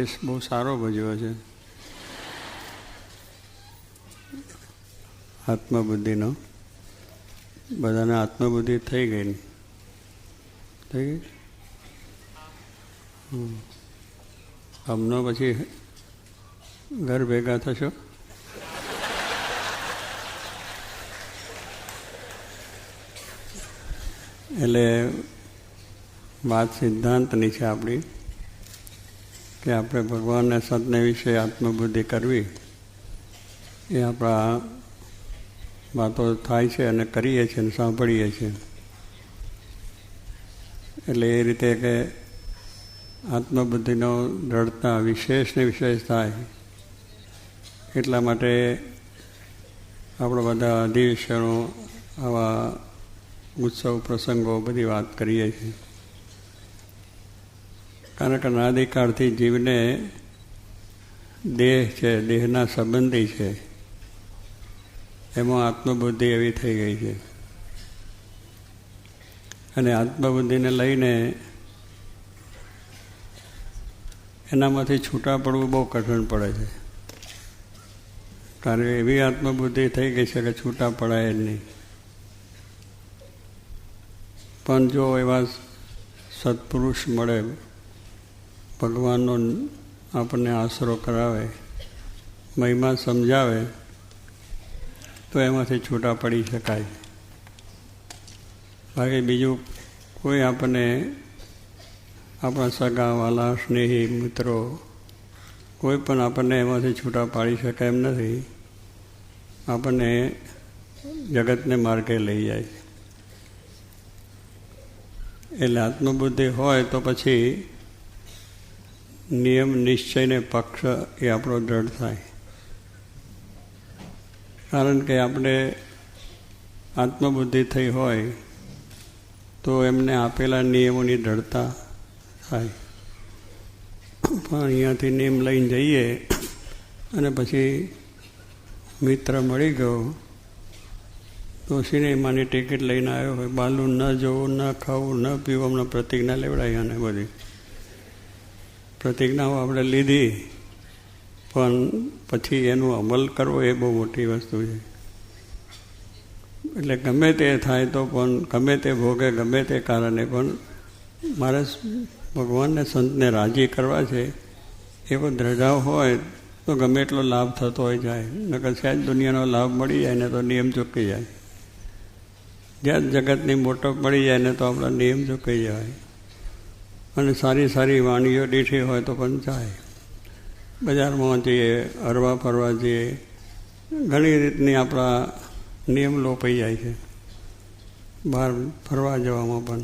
વેશ બહુ સારો ભજવ્યો છે. આત્મબુદ્ધિનો. બધાને આત્મબુદ્ધિ થઈ ગઈ ને. થઈ ગઈ? હમ. હમનો પછી ઘર ભેગા થશો? એટલે વાત સિદ્ધાંતની છે આપણી. કે આપણે ભગવાનને સંતને વિશે આત્મબુદ્ધિ કરવી, એ આપણા વાતો થાય છે અને કરીએ છીએ અને સાંભળીએ છીએ. એટલે એ રીતે કે આત્મબુદ્ધિનો દ્રઢતા વિશેષ ને વિશેષ થાય. એટલા માટે આપણે બધા અધિવેશનો, આવા ઉત્સવ પ્રસંગો બધી વાત કરીએ છીએ. કારણ કે અનાદિકાળથી જીવને દેહ છે, દેહના સંબંધી છે. એમાં આત્મબુદ્ધિ એવી થઈ ગઈ છે. અને આત્મબુદ્ધિને લઈને એનામાંથી છૂટા પડવું બહુ કઠણ પડે છે. કારણ કે એવી આત્મબુદ્ધિ થઈ ગઈ છે કે છૂટા પડાય જ નહીં. પણ જો એવા સત્પુરુષ મળે ભગવાનનો આપણને આશરો કરાવે, મહિમા સમજાવે, તો એમાંથી છૂટા પડી શકાય. બાકી બીજું કોઈ આપણને, આપણા સગા વાલા સ્નેહી, મિત્રો, કોઈ પણ આપણને એમાંથી છૂટા પાડી શકે એમ નથી. આપણને જગતને માર્ગે લઈ જાય. એટલે આત્મબુદ્ધિ હોય તો પછી નિયમ નિશ્ચયને પક્ષ એ આપણો દ્રઢ થાય. કારણ કે આપણે આત્મબુદ્ધિ થઈ હોય તો એમને આપેલા નિયમોની દ્રઢતા થાય. પણ અહીંયાથી નિયમ લઈને જઈએ અને પછી મિત્ર મળી ગયો તો સિનેમાની ટિકિટ લઈને આવ્યો હોય. બાલું ન જોવું, ન ખાવું, ન પીવું હમણાં પ્રતિજ્ઞા લેવડાવી અને બધી. પ્રતિજ્ઞાઓ આપણે લીધી, પણ પછી એનું અમલ કરવો એ બહુ મોટી વસ્તુ છે. એટલે ગમે તે થાય તો પણ, ગમે તે ભોગે, ગમે તે કારણે પણ મારે ભગવાનને, સંતને રાજી કરવા છે. એવો દ્રઢાવ હોય તો ગમે એટલો લાભ થતો હોય જાય. નકર સહેજ દુનિયાનો લાભ મળી જાય ને તો નિયમ ચૂકી જાય. જ્યાં જગતની મોટો મળી જાય ને તો આપણા નિયમ ચૂકી જાય. અને સારી સારી વાણીઓ દીઠી હોય તો પણ જાય બજારમાં જઈએ હરવા ફરવા જઈએ ઘણી રીતની આપણા નિયમ લોપાઈ જાય છે. બહાર ફરવા જવામાં પણ.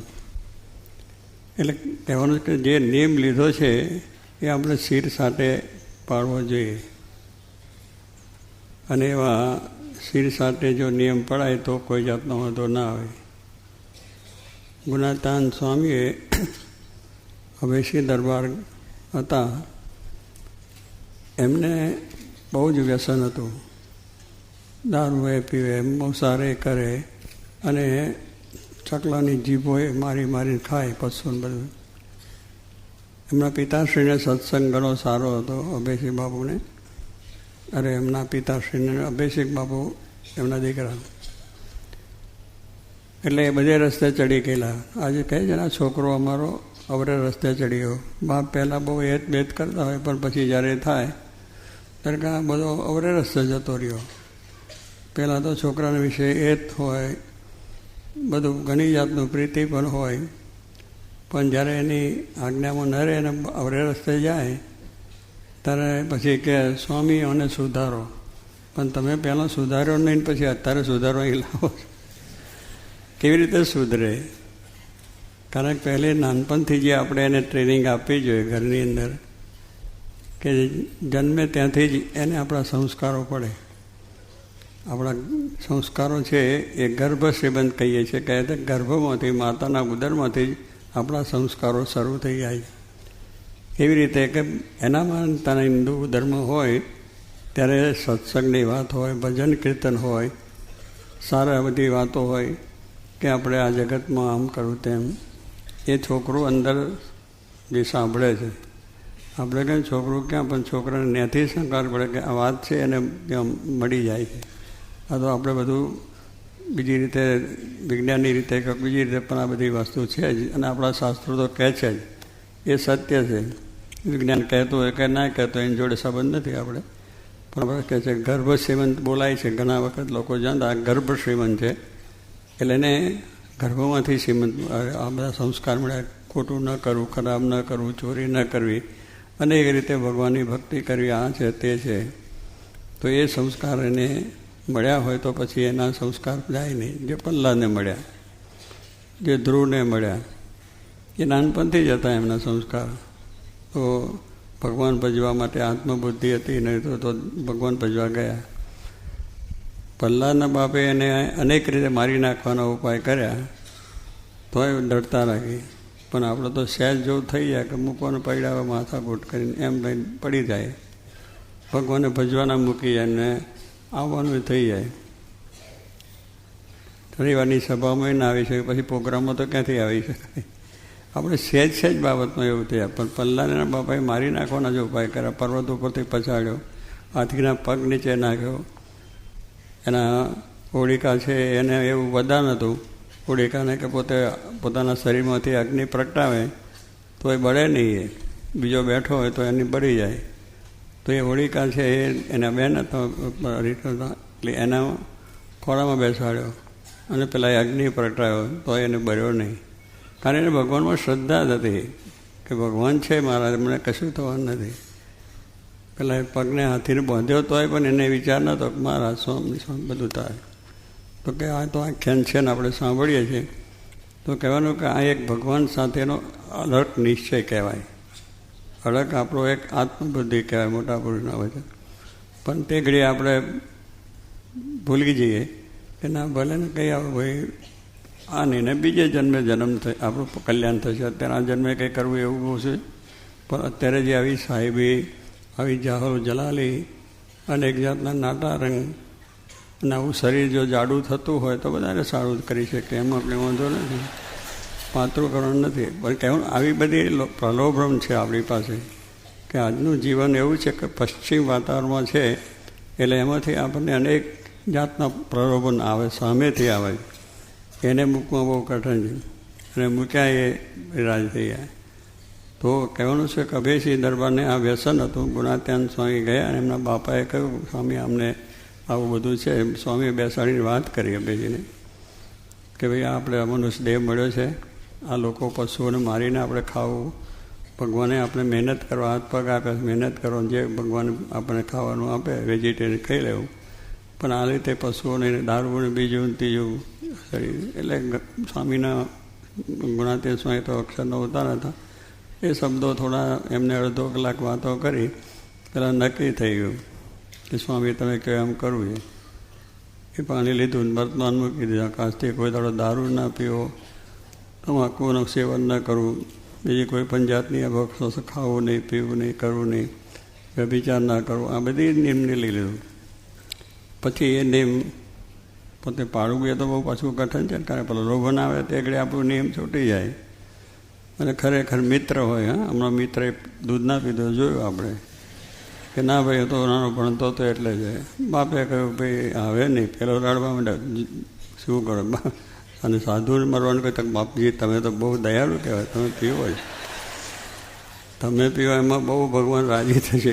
એટલે કહેવાનું કે જે નિયમ લીધો છે એ આપણે શિર સાથે પાડવો જોઈએ. અને એવા શિર સાથે જો નિયમ પડાય તો કોઈ જાતનો વાંધો ના આવે. ગુનાતાન સ્વામીએ અભેશી દરબાર હતા. એમને બહુ જ વ્યસન હતું. દારૂએ પીવે મોસારે કરે અને ચકલાની જીભોએ મારી મારીને ખાય પશુને બધું. એમના પિતાશ્રીને સત્સંગ ઘણો સારો હતો અભેશી બાબુને અરે, એમના પિતાશ્રીને અભેષિક બાબુ એમના દીકરા. એટલે એ બધે રસ્તે ચડી ગયેલા. આજે કહે છે ને છોકરો અમારો અવરે રસ્તે ચડ્યો. બાપ પહેલાં બહુ એત બેત કરતા હોય, પણ પછી જ્યારે થાય, ત્યારે કે બધો અવરે રસ્તે જતો રહ્યો. પહેલાં તો છોકરાના વિશે એત હોય, બધું ઘણી જાતનું પ્રીતિ પણ હોય, પણ જ્યારે એની આજ્ઞામાં ન રહે અને અવરે રસ્તે જાય, ત્યારે પછી કે, સ્વામી અને સુધારો. પણ તમે પહેલાં સુધાર્યો નહીં પછી અત્યારે સુધારો અહીં લાવો કેવી રીતે સુધરે? કારણ કે પહેલે નાનપણથી જે આપણે એને ટ્રેનિંગ આપવી જોઈએ ઘરની અંદર, કે જન્મે ત્યાંથી જ એને આપણા સંસ્કારો પડે. આપણા સંસ્કારો છે એ ગર્ભ શ્રીબંધ કહીએ છીએ, કહે ગર્ભમાંથી, માતાના ઉદરમાંથી જ આપણા સંસ્કારો શરૂ થઈ જાય એવી રીતે કે એનામાં તને હિન્દુ ધર્મ હોય, ત્યારે સત્સંગની વાત હોય, ભજન કીર્તન હોય, સારા બધી વાતો હોય, કે આપણે આ જગતમાં આમ કરવું તેમ. એ છોકરું અંદર જે સાંભળે છે. આપણે કંઈ છોકરું ક્યાં? પણ છોકરાને ત્યાંથી શંકાર પડે કે આ વાત છે એને મળી જાય છે. આ તો આપણે બધું બીજી રીતે વિજ્ઞાનની રીતે કે બીજી રીતે પણ આ બધી વસ્તુ છે જ. અને આપણા શાસ્ત્રો તો કહે છે જ. એ સત્ય છે. વિજ્ઞાન કહેતું હોય કે ના કહેતું એની જોડે સંબંધ નથી આપણે. પણ આપણે કહે છે, ગર્ભ શ્રીમંત, બોલાય છે ઘણા વખત લોકો જાણતા ગર્ભ શ્રીમંત છે. એટલે એને ગર્ભમાંથી શ્રીમંત આ બધા સંસ્કાર મળ્યા. ખોટું ન કરવું, ખરાબ ન કરવું, ચોરી ન કરવી. અનેક રીતે ભગવાનની ભક્તિ કરવી, આ છે, તે છે. તો એ સંસ્કાર એને મળ્યા હોય તો પછી એના સંસ્કાર જાય નહીં. જે પલ્લાને મળ્યા, જે ધ્રુવને મળ્યા, એ નાનપણથી જ હતા એમના સંસ્કાર. તો ભગવાન ભજવા માટે આત્મબુદ્ધિ હતી, નહીં તો ભગવાન ભજવા ગયા. પલ્લાના બાપે એને અનેક રીતે મારી નાખવાનો ઉપાય કર્યા, તોય ડરતા રાખી પણ આપણે તો સહેજ જેવું થઈ જાય કે મૂકવાનું પડ્યા માથાકૂટ કરીને એમ લઈને પડી જાય. ભગવાને ભજવાના મૂકી જાય ને આવવાનું થઈ જાય. રવિવારની સભામાં ના આવી શકે, પછી પ્રોગ્રામમાં તો ક્યાંથી આવી શકાય? આપણે સહેજ સહેજ બાબતમાં એવું થયા, પણ પલ્લાના બાપાએ મારી નાખવાના જ ઉપાય કર્યા, પર્વત ઉપરથી પછાડ્યો, હાથીના પગ નીચે નાખ્યો એના હોળિકા છે, એને એવું વદાન હતું હોળિકાને કે પોતે પોતાના શરીરમાંથી અગ્નિ પ્રગટાવે, તો એ બળે નહીં એ. બીજો બેઠો હોય તો એની બળી જાય. તો એ હોળિકા છે, એ એના બેન હતા એટલે એના ખોળામાં બેસાડ્યો. અને પેલા એ અગ્નિ પ્રગટાયો તો એને બળ્યો નહીં. કારણ એને ભગવાનમાં શ્રદ્ધા જ હતી, કે ભગવાન છે મારા, મને કશું થવાનું નથી. પેલા પગને હાથીને બાંધ્યો તોય પણ એને વિચાર નહોતો કે મારા સ્વામી સ્વામી બધું થાય. તો કે આ તો આખ્યાન છે ને આપણે સાંભળીએ છીએ. તો કહેવાનું કે આ એક ભગવાન સાથેનો અલગ નિશ્ચય કહેવાય. અલગ આપણો એક આત્મબુદ્ધિ કહેવાય મોટા પુરુષના વચન પણ તે ઘડી આપણે ભૂલી જઈએ કે ના, ભલે ને કંઈ આવે ભાઈ આ નહીં ને બીજે જન્મે જન્મ થાય, આપણું કલ્યાણ થશે. અત્યારે આ જન્મે કંઈ કરવું એવું છે. પણ અત્યારે જે આવી સાહેબી આવી જાહરો જલાલી અનેક જાતના નાટા રંગ અને આવું શરીર જો જાડું થતું હોય તો બધાને સારું કરી શકે, એમાં આપણે વાંધો નથી. પાતળું કરવાનું નથી. પણ કહેવું, આવી બધી પ્રલોભન છે આપણી પાસે કે આજનું જીવન એવું છે કે પશ્ચિમ વાતાવરણમાં છે એટલે એમાંથી આપણને અનેક જાતના પ્રલોભન આવે, સામેથી આવે. એને મૂકવા બહુ કઠિન છે. અને મૂક્યા એ રાજ થઈ જાય તો કહેવાનું છે કે અભયસિંહ દરબારને આ વ્યસન હતું. ગુણાત્યાન સ્વામી ગયા અને એમના બાપાએ કહ્યું, સ્વામી, અમને આવું બધું છે. સ્વામીએ બેસાડીને વાત કરી અભયજીને કે ભાઈ આપણે મનુષ્ય દેહ મળ્યો છે. આ લોકો પશુઓને મારીને આપણે ખાવું. ભગવાને આપણે મહેનત કરવા હાથ પગ આપે મહેનત કરો જે ભગવાન આપણે ખાવાનું આપે, વેજીટેરિયન ખાઈ લેવું. પણ આ રીતે પશુઓને દારૂને બીજું ત્રીજું એટલે સ્વામીના ગુણાતીય સ્વામી તો અક્ષરનો ઉતાર હતા. એ શબ્દો થોડા એમને અડધો કલાક વાતો કરી, પેલા નક્કી થઈ ગયું કે સ્વામી તમે કહો એમ કરવું છે. એ પાણી લીધું વર્તમાન મૂકી દીધા. કાચથી કોઈ દાડો દારૂ ના પીવો તમાકુનું સેવન ન કરવું, બીજી કોઈ પણ જાતની અભક્ષો ખાવું નહીં, પીવું નહીં, કરવું નહીં, વ્યભિચાર ના કરવું, આ બધી નિયમને લઈ લીધું. પછી એ નિયમ પોતે પાડવું એ તો બહુ પાછું કઠન છે કારણ પેલો લોભન આવે તે ઘડી આપણું નિયમ છૂટી જાય. અને ખરેખર મિત્ર હોય, હા? હમણાં મિત્રએ દૂધ ના પીધો, જોયું આપણે? કે ના ભાઈ તો નાનો ભણતો હતો એટલે જ. બાપે કહ્યું, ભાઈ, આવે નહીં. પેલો રડવા માંડ્યા શું કરો? અને સાધુને મરવાનું કહે બાપજી, તમે તો બહુ દયાળુ કહેવાય, તમે પીવો જ. તમે પીવો, એમાં બહુ ભગવાન રાજી થશે.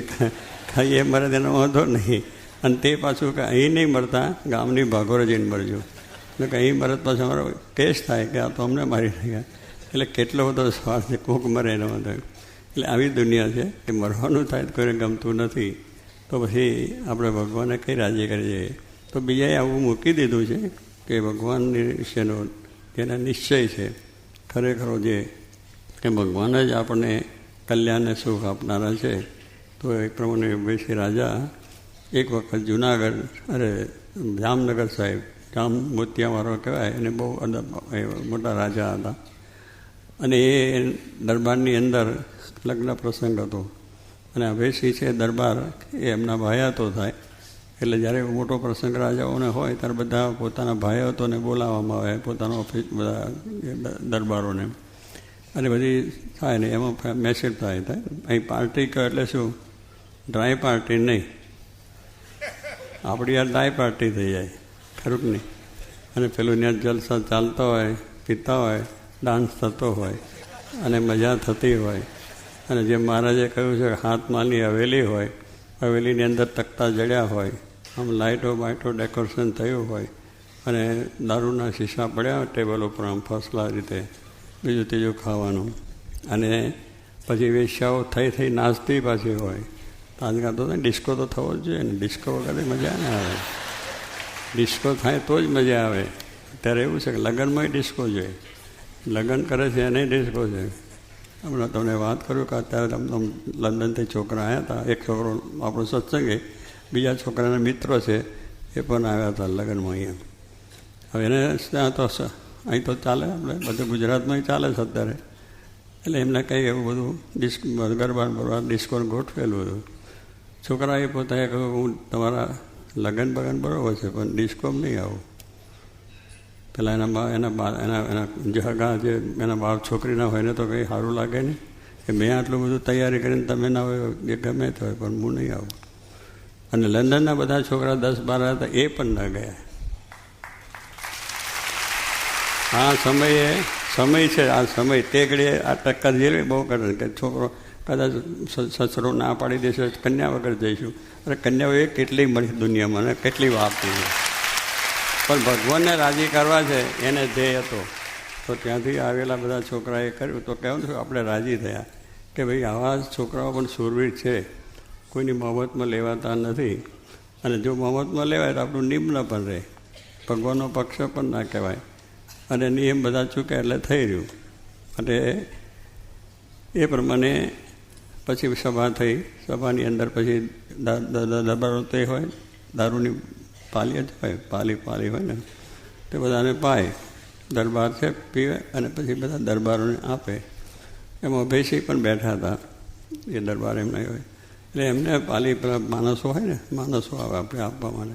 ખાઈ એ મરે તેનો વાંધો નહીં. અને તે પાછું કે અહીં નહીં મળતા, ગામની ભાગોરે જઈને મરજો. એટલે કે અહીં મરત પાછું અમારો કેસ થાય કે આ તો અમને મારી નાખ્યા એટલે કેટલો બધો શ્વાસ છે, કોક મરે એનો વાંધો એટલે આવી દુનિયા છે કે મરવાનું થાય તો કોઈને ગમતું નથી. તો પછી આપણે ભગવાનને કઈ રાજી કરી જઈએ તો બીજાએ આવું મૂકી દીધું છે કે ભગવાન વિશેનો જેના નિશ્ચય છે, ખરેખરો જે કે ભગવાન જ આપણને કલ્યાણને સુખ આપનારા છે. તો એ પ્રમાણે બેસી રાજા એક વખત જુનાગઢ અરે જામનગર સાહેબ, જામ મોતિયાવાળો કહેવાય, એને બહુ અદબ મોટા રાજા હતા. અને એ દરબારની અંદર લગ્ન પ્રસંગ હતો. અને અભયસિંહ છે દરબાર એ એમના ભાયાતો થાય. એટલે જ્યારે મોટો પ્રસંગ રાજાઓને હોય ત્યારે બધા પોતાના ભાઈઓને બોલાવવામાં આવે, પોતાનો ઓફિસ, બધા દરબારોને. અને બધી થાય ને એમાં મેસેજ થાય થાય. અહીં પાર્ટી કહે એટલે શું? ડ્રાય પાર્ટી નહીં. આપણી આ ડ્રાય પાર્ટી થઈ જાય. ખરું નહીં? અને પેલું ત્યાં જલસા ચાલતા હોય, પીતા હોય ડાન્સ થતો હોય અને મજા થતી હોય. અને જે મહારાજે કહ્યું છે હાથમાંની હવેલી હોય, હવેલીની અંદર તકતા જડ્યા હોય, આમ લાઇટો બાઇટો ડેકોરેશન થયું હોય અને દારૂના શીશા પડ્યા ટેબલ ઉપર આમ ફર્સ્ટ રીતે બીજું ત્રીજું ખાવાનું. અને પછી વેશ્યાઓ થઈ થઈ નાચતી પાછી હોય. આજકાલ તો ડિસ્કો તો થવો જ જોઈએ ને, ડિસ્કો વગર મજા ના આવે. ડિસ્કો થાય તો જ મજા આવે. ત્યારે એવું છે કે લગ્નમાં ડિસ્કો જોઈએ. લગ્ન કરે છે, એને ડિસ્કો છે. હમણાં તમને વાત કરું કે અત્યારે લંડનથી છોકરા આવ્યા હતા, એક છોકરો આપણો સત્સંગે, બીજા છોકરાના મિત્રો છે, એ પણ આવ્યા હતા લગ્નમાં અહીંયા. હવે એને ત્યાં તો અહીં તો ચાલે આપણે, બધું ગુજરાતમાં ચાલે છે અત્યારે. એટલે એમને કંઈ એવું બધું ડિસ્ક ગરબા બરબા ડિસ્કો ગોઠવેલું હતું છોકરાએ પોતાએ કહ્યું, હું તમારા લગ્ન બગન બરાબર છે, પણ ડિસ્કોમ નહીં આવું. પેલા એના એના બા એના એના જગા જે એના બાપ છોકરીના હોય ને તો કંઈ સારું લાગે નહીં કે મેં આટલું બધું તૈયારી કરીને તમે ના હોય, એ ગમે તે હોય, પણ હું નહીં આવું. અને લંડનના બધા છોકરા દસ બાર હતા એ પણ ન ગયા. આ સમયે, સમય છે, આ સમય તે ઘડીએ આ ટક્કર જેવી બહુ કરે કે છોકરો કદાચ સસરો ના પાડી દેશે, કન્યા વગર જઈશું. અરે કન્યાઓ એ કેટલી મળી દુનિયામાં અને કેટલી વાપરી પણ ભગવાનને રાજી કરવા છે, એને ધ્યેય હતો. તો ત્યાંથી આવેલા બધા છોકરાએ કર્યું. તો કેવું છું આપણે રાજી થયા કે ભાઈ આવા છોકરાઓ પણ સુરવીર છે. કોઈની મહમતમાં લેવાતા નથી. અને જો મહમતમાં લેવાય તો આપણું નિમ્ન પણ રહે. ભગવાનનો પક્ષ પણ ના કહેવાય. અને નિયમ બધા ચૂક્યા એટલે થઈ રહ્યું. અને એ પ્રમાણે પછી સભા થઈ. સભાની અંદર પછી દરબારો તે હોય. દારૂની પાલી જ હોય, પાલી પાલી હોય ને, તે બધાને પાય, દરબાર છે, પીવે અને પછી બધા દરબારોને આપે. એમાં ભેસી પણ બેઠા હતા, એ દરબાર એમને હોય. એટલે એમને પાલી માણસો હોય ને, માણસો આવે આપણે આપવા માટે.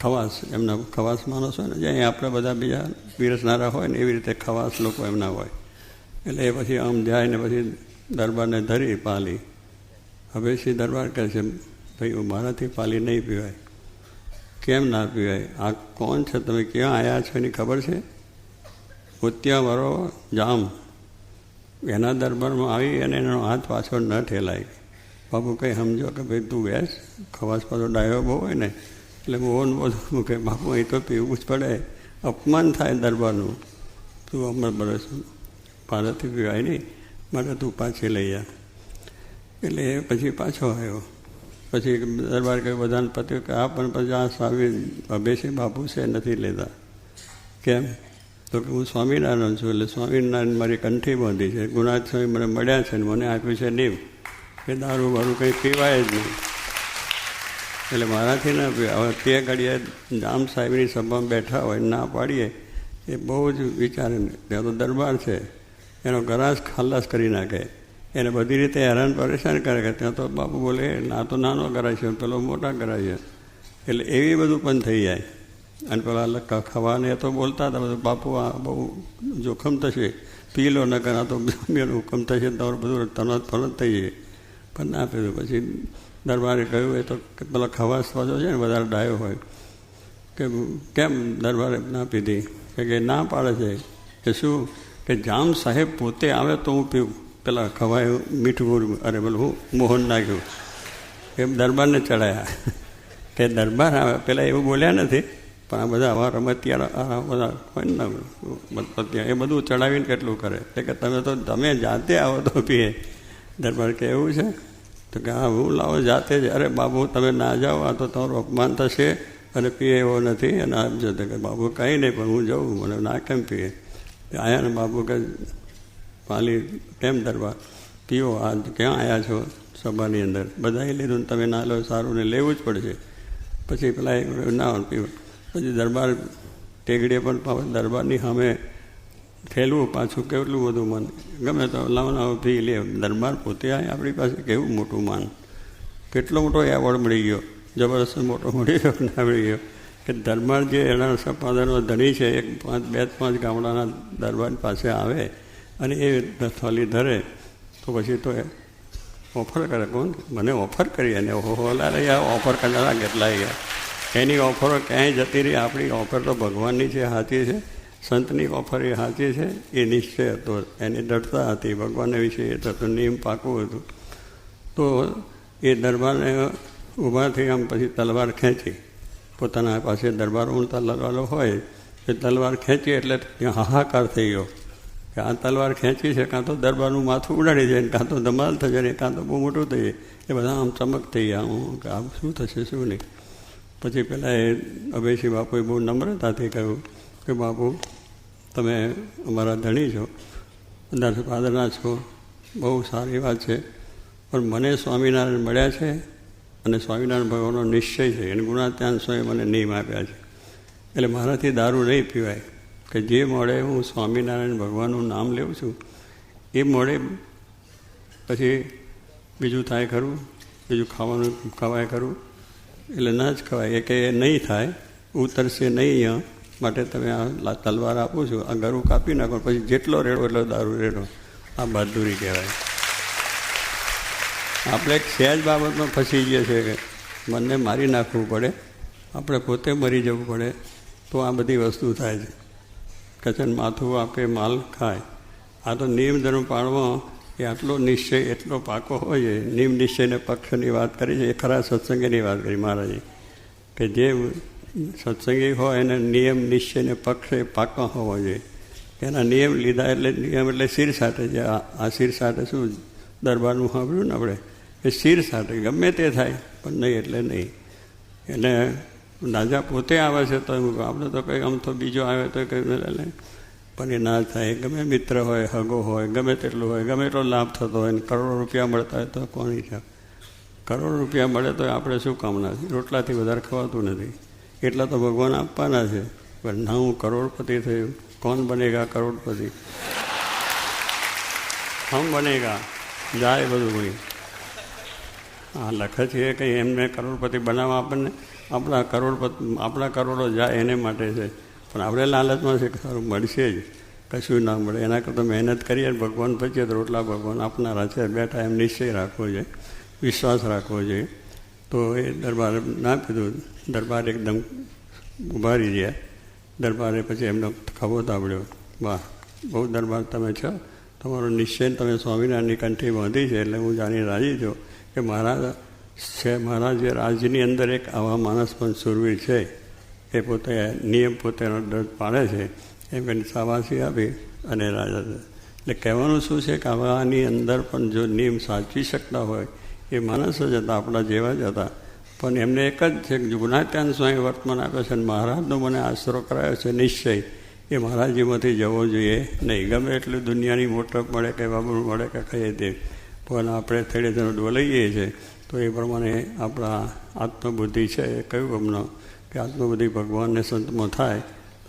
ખવાસ, એમના ખવાસ માણસ હોય ને જ્યાં આપણે બધા બીજા પીરસનારા હોય ને, એવી રીતે ખવાસ લોકો એમના હોય. એટલે એ પછી આમ જાય ને પછી દરબારને ધરી પાલી. હવે દરબાર કહે છે, ભાઈ મારાથી પાલી નહીં પીવાય. કેમ ના પીવાય? આ કોણ છે? તમે ક્યાં આવ્યા છો એની ખબર છે? ઉત્યાવરો જામ. એના દરબારમાં આવી અને એનો હાથ પાછો ન ઠેલાય. બાપુ, કંઈ સમજો કે ભાઈ તું બેસ. ખવાસ પાછો ડાયો બહુ હોય ને. એટલે મોહન બોલું કે બાપુ, અહીં તો પીવું જ પડે. અપમાન થાય દરબારનું. તું અમર બરસ ભારતથી પીવાય નહીં. મારે તું પાછી લઈ જા. એટલે પછી પાછો આવ્યો. પછી દરબાર કહ્યું, બધાને પત્યું કે આ પણ પછી આ સ્વામી અભેસી બાપુ છે, નથી લેતા. કેમ? તો કે હું સ્વામિનારાયણ છું, એટલે સ્વામિનારાયણ મારી કંઠી બાંધી છે. ગુણાથ સ્વામી મને મળ્યા છે ને મને આપ્યું છે નીમ. કે દારૂ બારું કંઈ પીવાય જ નહીં. એટલે મારાથી ના પીવા હવે તે ઘડીએ જામ સાહેબની સભામાં બેઠા હોય, ના પાડીએ, એ બહુ જ વિચારે ત્યાં તો દરબાર છે. એનો ગરાસ ખલ્લાસ કરી નાખે. એને બધી રીતે હેરાન પરેશાન કરે કે ત્યાં તો બાપુ બોલે, ના તો નાનો કરાય છે, પેલો મોટા કરાય છે. એટલે એવી બધું પણ થઈ જાય. અને પેલા ખવાને તો બોલતા હતા, બધું બાપુ, આ બહુ જોખમ થશે. પી લો ન કરા તો હુકમ થશે તમારું બધું તરત ફરત થઈ જાય. પણ ના પીધું પછી દરબારે કહ્યું, એ તો પેલા ખવાસ પાછો છે ને, વધારે ડાયો હોય. કે કેમ દરબારે ના પીધી? કે ના પાડે છે? કે શું? કે જામ સાહેબ પોતે આવે તો હું પીવું? પેલા ખવાયું, મીઠું અરે પેલું મોહન નાખ્યું. એમ દરબારને ચડાયા. તે દરબાર આવે, પેલા એવું બોલ્યા નથી, પણ આ બધા આવા રમતિયાળા બધા કોઈ ને એ બધું ચડાવીને કેટલું કરે? કે તમે તો, તમે જાતે આવો તો પીએ. દરબાર કે એવું છે? તો કે હા, હું લાવો જાતે જ. અરે બાબુ, તમે ના જાઓ, આ તો તમારું અપમાન થશે અને પીએ એવો નથી. અને આપજો તો કે બાબુ, કંઈ નહીં, પણ હું જાઉં, મને ના કેમ પીએ? આયા ને બાપુ કે પાલી કેમ દરબાર. પીઓ આ ક્યાં આવ્યા છો સભાની અંદર? બધાએ લીધું તમે ના લો, સારું ને લેવું જ પડશે. પછી પેલા એક ના પીવું. પછી દરબાર ટેગડીએ પણ દરબારની સામે ઠેલવું પાછું કેટલું બધું મન. ગમે તો લાવો લાવો પી લે, દરબાર પોતે આપણી પાસે કેવું મોટું માન? કેટલો મોટો એવોર્ડ મળી ગયો? જબરદસ્ત મોટો મળી ગયો ના મળી ગયો. કે દરબાર જે એના સંપાદનો ધણી છે, એક પાંચ, બે, પાંચ ગામડાના દરબાર પાસે આવે અને એ થોલી ધરે, તો પછી તો એ ઓફર કરે. કોણ? મને ઓફર કરી અને ઓલા રહ્યા ઓફર કરનારા કેટલાય ગયા એની ઓફરો ક્યાંય જતી રહી. આપણી ઓફર તો ભગવાનની છે, હાથી છે. સંતની ઓફર એ સાચી છે, એ નિશ્ચય હતો. એની દૃઢતા હતી. ભગવાનને વિશે એ થતું નિયમ પાકું હતું. તો એ દરબારને ઊભા થઈ આમ પછી તલવાર ખેંચી. પોતાના પાસે દરબાર ઊંડતા લગાવેલો હોય, એ તલવાર ખેંચી એટલે ત્યાં હાહાકાર થઈ ગયો. કે તલવાર ખેંચી છે, કાં તો દરબારનું માથું ઉડાડી જાય કાં તો ધમાલ થશે ને કાં તો બહુ મોટું થઈ એ બધા આમ ચમક થઈ ગયા. હું કે, આમ શું થશે, શું નહીં? પછી પહેલાં એ અભયસિંહ બાપુએ બહુ નમ્રતાથી કહ્યું કે, બાપુ, તમે અમારા ધણી છો અંદર ફાદરના છો, બહુ સારી વાત છે, પણ મને સ્વામિનારાયણ મળ્યા છે અને સ્વામિનારાયણ ભગવાનનો નિશ્ચય છે. એને ગુણાત્યાંશોએ મને નિયમ આપ્યા છે. એટલે મારાથી દારૂ નહીં પીવાય. કે જે મળે હું સ્વામિનારાયણ ભગવાનનું નામ લેવું છું, એ મળે. પછી બીજું થાય ખરું, બીજું ખાવાનું ખવાય ખરું, એટલે ના જ ખવાય. એ કે નહીં થાય, ઉતરશે નહીં અહીંયા. માટે તમે આ તલવાર આપું છું, આ ગરું કાપી નાખો, પછી જેટલો રેડો એટલો દારૂ રેડો. આ બહાદુરી કહેવાય. આપણે એક સહેજ બાબતમાં ફસી જઈએ છીએ કે મનને મારી નાખવું પડે, આપણે પોતે મરી જવું પડે, તો આ બધી વસ્તુ થાય છે. કચન માથું આપે, માલ ખાય. આ તો નિયમ ધર્મ પાળવા, એ આટલો નિશ્ચય, એટલો પાકો હોય નિયમ નિશ્ચયને પક્ષની વાત કરી છે, એ ખરા સત્સંગીની વાત કરી મહારાજે. કે જે સત્સંગી હોય, એને નિયમ નિશ્ચયને પક્ષ એ પાકો હોવો જોઈએ. એના નિયમ લીધા એટલે, નિયમ એટલે શિર સાથે છે. આ શિર સાથે શું દરબારનું સાંભળ્યું ને આપણે? એ શિર સાથે, ગમે તે થાય, પણ નહીં એટલે નહીં. એટલે રાજા પોતે આવે છે તો આપણે તો કંઈ આમ તો બીજો આવે તો કંઈ પણ એ ના થાય, ગમે મિત્ર હોય, હગો હોય, ગમે તેટલું હોય, ગમે એટલો લાભ થતો હોય ને કરોડો રૂપિયા મળતા હોય તો કોની છે? કરોડ રૂપિયા મળે તો આપણે શું કામના છે? રોટલાથી વધારે ખવાતું નથી. એટલા તો ભગવાન આપવાના છે. પણ ના હું કરોડપતિ થયું. કોણ બનેગા કરોડપતિ? હમ બનેગા? જાય બધું ભાઈ હા લખે છે કંઈ એમને કરોડપતિ બનાવવા આપણને આપણા કરોડપતિ, આપણા કરોડો જાય એને માટે છે. પણ આપણે લાલચમાં છે સારું મળશે જ. કશું ના મળે. એના કરતાં મહેનત કરીએ ભગવાન પછી રોટલા ભગવાન આપનારા છે. બેઠા એમ નિશ્ચય રાખવો જોઈએ વિશ્વાસ રાખવો જોઈએ તો એ દરબાર ના કીધું. દરબાર એકદમ ઊભા રહી દરબારે પછી એમનો ખબો તાબડ્યો. વાહ, બહુ દરબાર તમે છો. તમારો નિશ્ચય તમે સ્વામિનારાયણની કંઠી બાંધી છે એટલે હું જાણી રાજી છું કે મારા છે, મહારાજે રાજની અંદર એક આવા માણસ પણ સુરવીર છે, એ પોતે નિયમ પોતેનો દર્દ પાડે છે, એમ કરીને સાવાસી આપી અને રાજા એટલે કહેવાનું શું છે કે આવાની અંદર પણ જો નિયમ સાચવી શકતા હોય, એ માણસ જ હતા, આપણા જેવા જ હતા. પણ એમને એક જ છે કે ગુણાત્યાન સ્વામી વર્તમાન આપે છે અને મહારાજનો મને આશરો કરાયો છે નિશ્ચય, એ મહારાજીમાંથી જવો જોઈએ. નહીં, ગમે એટલું દુનિયાની મોટપ મળે કે બાબુ મળે કે કહીએ તે પણ આપણે થોડે તેનું ડોલાઈએ છીએ. તો એ પ્રમાણે આપણા આત્મબુદ્ધિ છે, એ કયું અમને કે આત્મબુદ્ધિ ભગવાનને સંતમાં થાય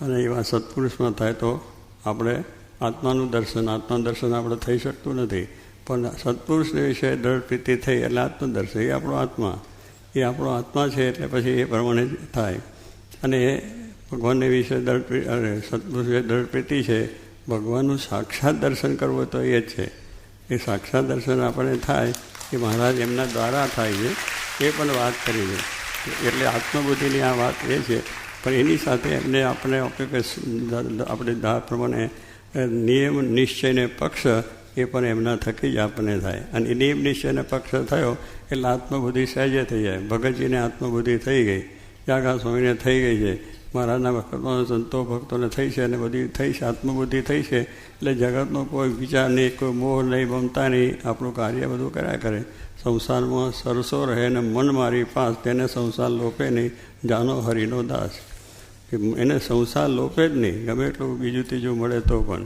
અને એવા સત્પુરુષમાં થાય તો આપણે આત્માનું દર્શન આત્મદર્શન આપણે થઈ શકતું નથી. પણ સત્પુરુષને વિશે દ્રઢ પ્રીતિ થઈ એટલે આત્મદર્શન એ આપણો આત્મા. એ આપણો આત્મા છે એટલે પછી એ પ્રમાણે થાય. અને એ ભગવાનને વિશે દ્રઢ અરે, સત્પુરુષ દ્રઢ પ્રીતિ છે, ભગવાનનું સાક્ષાત દર્શન કરવું તો એ જ છે. એ સાક્ષાત દર્શન આપણને થાય, એ મહારાજ એમના દ્વારા થાય છે, એ પણ વાત કરી છે. એટલે આત્મબુદ્ધિની આ વાત એ છે, પણ એની સાથે એમને આપણે આપણે દા પ્રમાણે નિયમ નિશ્ચયને પક્ષ એ પણ એમના થકી જ આપણને થાય. અને નિયમ નિશ્ચયને પક્ષ થયો, એટલે આત્મબુદ્ધિ સહેજે થઈ જાય. ભગતજીને આત્મબુદ્ધિ થઈ ગઈ. જાગા સ્વામીને થઈ ગઈ છે. મહારાજના વખતમાં સંતો ભક્તોને થઈ છે અને બધી થઈ છે, આત્મબુદ્ધિ થઈ છે, એટલે જગતનો કોઈ વિચાર નહીં, કોઈ મોહ નહીં, મમતા નહીં, આપણું કાર્ય બધું કર્યા કરે. સંસારમાં સરસો રહે ને મન મારી પાસ, તેને સંસાર લોપે નહીં. જાનો હરિનો દાસ. એને સંસાર લોપે જ નહીં. ગમે એટલું બીજું ત્રીજું મળે તો પણ.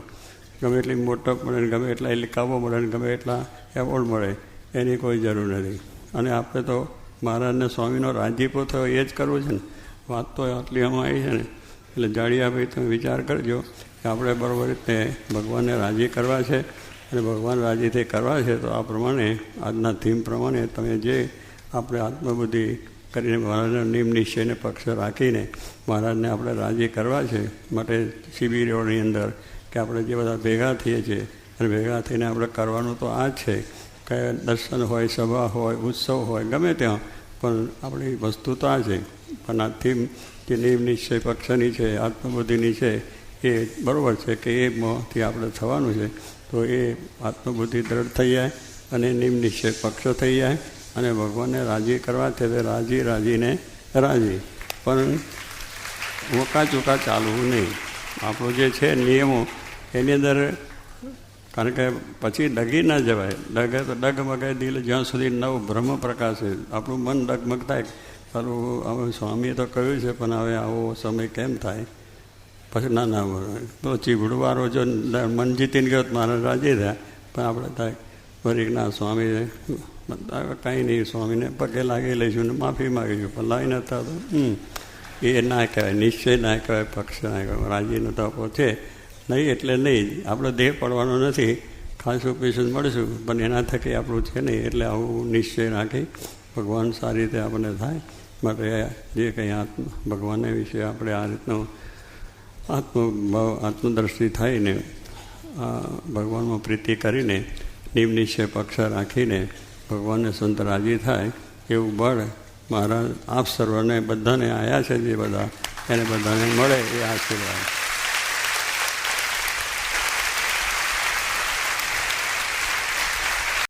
ગમે એટલી મોટપ મળે ને ગમે એટલા લિકાવો મળે ને ગમે એટલા એવોર્ડ મળે, એની કોઈ જરૂર નથી. અને આપણે તો મહારાજને સ્વામીનો રાજીપો થયો, એ જ કરવું છે ને. વાત તો આટલી આમાં આવી છે ને, એટલે જાડિયાભાઈ તમે વિચાર કરજો કે આપણે બરાબર રીતે ભગવાનને રાજી કરવા છે અને ભગવાન રાજી થઈ કરવા છે, તો આ પ્રમાણે, આજના થીમ પ્રમાણે તમે જે આપણે આત્મબુદ્ધિ કરીને મહારાજના નિયમ નિશ્ચયને પક્ષ રાખીને મહારાજને આપણે રાજી કરવા છે, માટે શિબિરોની અંદર કે આપણે જે બધા ભેગા થઈએ છીએ, અને ભેગા થઈને આપણે કરવાનું તો આ જ છે કે દર્શન હોય, સભા હોય, ઉત્સવ હોય, ગમે ત્યાં, પણ આપણી વસ્તુ તો આ છે. પણ આ થીમ જે નિયમની છે, પક્ષની છે, આત્મબુદ્ધિની છે, એ બરાબર છે કે એમાંથી આપણે થવાનું છે. તો એ આત્મબુદ્ધિ દ્રઢ થઈ જાય અને નિમ નિશ્ચય પક્ષ થઈ જાય અને ભગવાનને રાજી કરવા છે તે રાજી, રાજીને રાજી. પણ ઓકા ચોકા ચાલવું નહીં. આપણો જે છે નિયમો, એની અંદર કારણ કે પછી ડગી ના જવાય. ડગે તો ડગમગાય દિલ જ્યાં સુધી નવ બ્રહ્મ પ્રકાશે આપણું મન ડગમગ સારું હવે સ્વામીએ તો કહ્યું છે, પણ હવે આવો સમય કેમ થાય? પછી ના ના તો ચીભડવાળો જો મન જીતીને ગયો મારા રાજી થયા. પણ આપણે થાય ફરી ના સ્વામી કાંઈ નહીં, સ્વામીને પગે લાગી લઈશું ને માફી માગીશું. પણ લાવી નતા તો એ ના કહેવાય, નિશ્ચય ના કહેવાય, પક્ષ ના કહેવાય. રાજી નતા છે. નહીં, એટલે નહીં. આપણો દેહ પડવાનો નથી. ખાસ ઓપરેશન મળશું, પણ એના થકી આપણું છે નહીં. એટલે આવું નિશ્ચય રાખી ભગવાન સારી રીતે આપણને થાય. માટે જે કંઈ આત્મ, ભગવાનને વિશે આપણે આ રીતનો આત્મભાવ, આત્મદ્રષ્ટિ થઈને ભગવાનમાં પ્રીતિ કરીને નિયમ નિશ્ચય પક્ષ રાખીને ભગવાનને સંત રાજી થાય એવું બળ મારા, આપ સર્વને બધાને આવ્યા છે જે બધા, એને બધાને મળે એ આશીર્વાદ.